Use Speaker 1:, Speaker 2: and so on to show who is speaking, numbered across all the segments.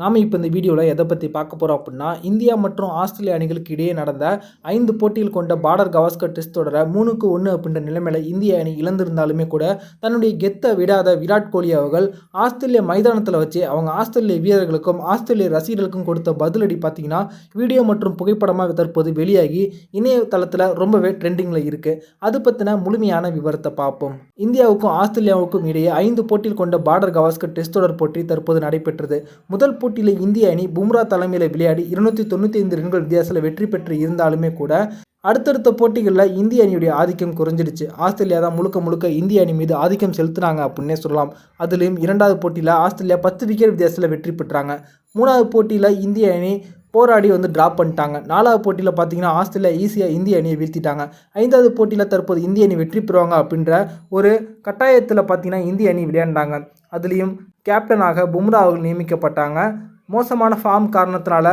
Speaker 1: நாம் இப்போ இந்த வீடியோவில் எதை பற்றி பார்க்க போகிறோம் அப்படின்னா இந்தியா மற்றும் ஆஸ்திரேலிய அணிகளுக்கு இடையே நடந்த ஐந்து போட்டியில் கொண்ட பார்டர் கவாஸ்கர் டெஸ்ட் தொடர மூணுக்கு ஒன்று அப்படின்ற நிலைமையில் இந்திய அணி இழந்திருந்தாலுமே கூட தன்னுடைய கெத்தை விடாத விராட் கோலி அவர்கள் ஆஸ்திரேலிய மைதானத்தில் வச்சு அவங்க ஆஸ்திரேலிய வீரர்களுக்கும் ஆஸ்திரேலிய ரசிகர்களுக்கும் கொடுத்த பதிலடி பார்த்தீங்கன்னா வீடியோ மற்றும் புகைப்படமாக தற்போது வெளியாகி இணையதளத்தில் ரொம்பவே ட்ரெண்டிங்கில் இருக்குது அது பற்றின முழுமையான விவரத்தை பார்ப்போம். இந்தியாவுக்கும் ஆஸ்திரேலியாவுக்கும் இடையே ஐந்து போட்டியில் கொண்ட பார்டர் கவாஸ்கர் டெஸ்ட் தொடர் போட்டி தற்போது நடைபெற்றது. முதல் போட்டியில் இந்திய அணி பும்ரா தலைமையில் விளையாடி இருநூற்றி தொண்ணூற்றி ஐந்து ரன்கள் வித்தியாசத்தில் வெற்றி பெற்று இருந்தாலுமே கூட அடுத்தடுத்த போட்டிகளில் இந்திய அணியுடைய ஆதிக்கம் குறைஞ்சிடுச்சு. ஆஸ்திரேலியா தான் முழுக்க முழுக்க இந்திய அணி மீது ஆதிக்கம் செலுத்தினாங்க அப்படின்னே சொல்லலாம். அதுலேயும் இரண்டாவது போட்டியில் ஆஸ்திரேலியா பத்து விக்கெட் வித்தியாசத்தில் வெற்றி பெற்றாங்க. மூணாவது போட்டியில் இந்திய அணி போராடி வந்து ட்ராப் பண்ணிட்டாங்க. நாலாவது போட்டியில் பார்த்தீங்கன்னா ஆஸ்திரேலியா ஈஸியாக இந்திய அணியை வீழ்த்திட்டாங்க. ஐந்தாவது போட்டியில் தற்போது இந்திய அணி வெற்றி பெறுவாங்க அப்படின்ற ஒரு கட்டாயத்தில் பார்த்தீங்கன்னா இந்திய அணி விளையாண்டாங்க. அதுலேயும் கேப்டனாக பும்ரா அவர்கள் நியமிக்கப்பட்டாங்க. மோசமான ஃபார்ம் காரணத்தினால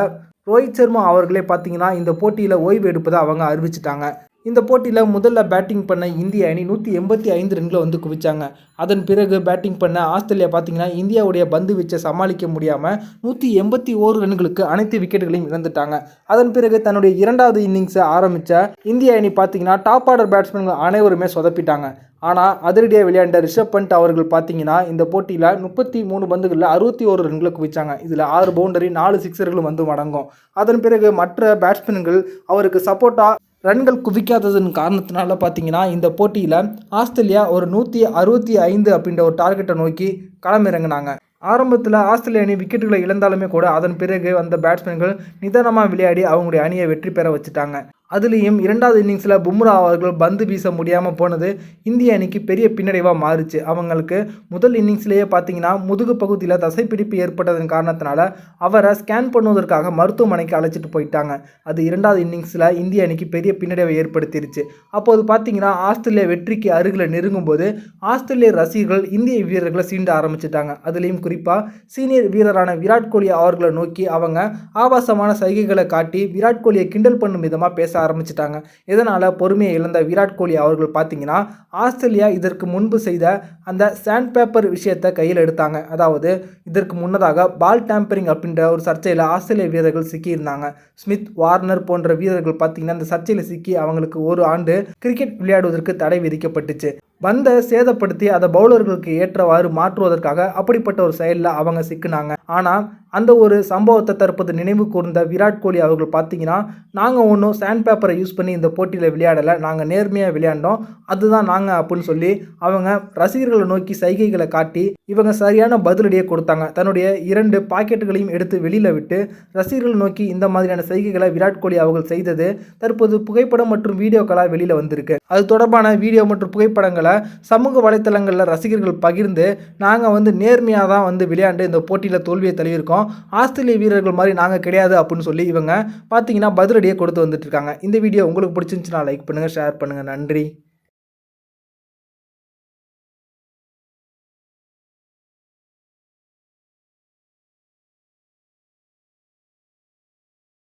Speaker 1: ரோஹித் சர்மா அவர்களே பார்த்தீங்கன்னா இந்த போட்டியில் ஓய்வு எடுப்பதை அவங்க அறிவிச்சிட்டாங்க. இந்த போட்டியில் முதல்ல பேட்டிங் பண்ண இந்திய அணி நூற்றி எண்பத்தி ஐந்து ரன்களை வந்து குவிச்சாங்க. அதன் பிறகு பேட்டிங் பண்ண ஆஸ்திரேலியா பார்த்தீங்கன்னா இந்தியாவுடைய பந்து வீச்சை சமாளிக்க முடியாமல் நூற்றி எண்பத்தி ஓரு ரன்களுக்கு அனைத்து விக்கெட்டுகளையும் இழந்துட்டாங்க. அதன் பிறகு தன்னுடைய இரண்டாவது இன்னிங்ஸை ஆரம்பித்த இந்திய அணி பார்த்தீங்கன்னா டாப் ஆர்டர் பேட்ஸ்மேன்கள் அனைவருமே சொதப்பிட்டாங்க. ஆனால் அதிரடியாக விளையாண்ட ரிஷப் பண்ட் அவர்கள் பார்த்தீங்கன்னா இந்த போட்டியில் முப்பத்தி மூணு பந்துகளில் அறுபத்தி ஒரு ரன்களை குவிச்சாங்க. இதில் ஆறு பவுண்டரி நாலு சிக்ஸர்களும் வந்து மடங்கும். அதன் பிறகு மற்ற பேட்ஸ்மேன்கள் அவருக்கு சப்போர்ட்டாக ரன்கள் குவிக்காததன் காரணத்தினால பார்த்தீங்கன்னா இந்த போட்டியில் ஆஸ்திரேலியா ஒரு நூற்றி அறுபத்தி ஐந்து அப்படின்ற ஒரு டார்கெட்டை நோக்கி களமிறங்கினாங்க. ஆரம்பத்தில் ஆஸ்திரேலிய அணி விக்கெட்டுகளை இழந்தாலுமே கூட அதன் பிறகு வந்த பேட்ஸ்மேன்கள் நிதானமாக விளையாடி அவங்களுடைய அணியை வெற்றி பெற வச்சுட்டாங்க. அதுலேயும் இரண்டாவது இன்னிங்ஸில் பும்ரா அவர்கள் பந்து வீச முடியாமல் போனது இந்திய அணிக்கு பெரிய பின்னடைவாக மாறுச்சு. அவங்களுக்கு முதல் இன்னிங்ஸ்லேயே பார்த்தீங்கன்னா முதுகு பகுதியில் தசைப்பிடிப்பு ஏற்பட்டதன் காரணத்தினால அவரை ஸ்கேன் பண்ணுவதற்காக மருத்துவமனைக்கு அழைச்சிட்டு போயிட்டாங்க. அது இரண்டாவது இன்னிங்ஸில் இந்திய அணிக்கு பெரிய பின்னடைவை ஏற்படுத்திருச்சு. அப்போது பார்த்தீங்கன்னா ஆஸ்திரேலியா வெற்றிக்கு அருகில் நெருங்கும் போது ஆஸ்திரேலிய ரசிகர்கள் இந்திய வீரர்களை சீண்ட ஆரம்பிச்சிட்டாங்க. அதுலேயும் குறிப்பாக சீனியர் வீரரான விராட் கோலி அவர்களை நோக்கி அவங்க ஆபாசமான சைகைகளை காட்டி விராட் கோலியை கிண்டல் பண்ணும் விதமாக பேச ஆரம்பிச்சிட்டாங்க. இதனால் பொறுமையை இழந்த விராட் கோலி அவர்கள் பார்த்தீங்கன்னா ஆஸ்திரேலியா இதற்கு முன்பு செய்த அந்த சாண்ட் பேப்பர் விஷயத்தை கையில் எடுத்தாங்க. அதாவது இதற்கு முன்னதாக பால் டேம்பரிங் அப்படின்ற ஒரு சர்ச்சையில் ஆஸ்திரேலிய வீரர்கள் சிக்கியிருந்தாங்க. ஸ்மித் வார்னர் போன்ற வீரர்கள் பார்த்தீங்கன்னா அந்த சர்ச்சையில் சிக்கி அவங்களுக்கு ஒரு ஆண்டு கிரிக்கெட் விளையாடுவதற்கு தடை விதிக்கப்பட்டுச்சு. பந்தை சேதப்படுத்தி அதை பவுலர்களுக்கு ஏற்றவாறு மாற்றுவதற்காக அப்படிப்பட்ட ஒரு செயலில் அவங்க சிக்கினாங்க. ஆனால் அந்த ஒரு சம்பவத்தை தற்போது நினைவு கூர்ந்த விராட் கோலி அவர்கள் பார்த்தீங்கன்னா நாங்கள் ஒன்றும் சாண்ட் பேப்பரை யூஸ் பண்ணி இந்த போட்டியில் விளையாடலை. நாங்கள் நேர்மையாக விளையாண்டோம். அதுதான் நாங்கள் அப்படின்னு சொல்லி அவங்க ரசிகர்களை நோக்கி சைகைகளை காட்டி இவங்க சரியான பதிலடியை கொடுத்தாங்க. தன்னுடைய இரண்டு பாக்கெட்டுகளையும் எடுத்து வெளியில் விட்டு ரசிகர்களை நோக்கி இந்த மாதிரியான சைகைகளை விராட் கோலி அவர்கள் செய்தது தற்போது புகைப்படம் மற்றும் வீடியோக்களாக வெளியில் வந்திருக்கு. அது தொடர்பான வீடியோ மற்றும் புகைப்படங்களை சமூக வலைத்தளங்களில் ரசிகர்கள் பகிர்ந்து நாங்கள் வந்து நேர்மையாக தான் வந்து விளையாண்டு இந்த போட்டியில் தோல்வியை தழுவிருக்கோம் ஆஸ்திரேலிய வீரர்கள் மாதிரி நாங்கள் கிடையாது அப்படின்னு சொல்லி இவங்க பார்த்தீங்கன்னா பதிலடியை கொடுத்து வந்துட்டு இருக்காங்க. இந்த வீடியோ உங்களுக்கு பிடிச்சிருந்துச்சுன்னா லைக் பண்ணுங்கள் ஷேர் பண்ணுங்கள் நன்றி.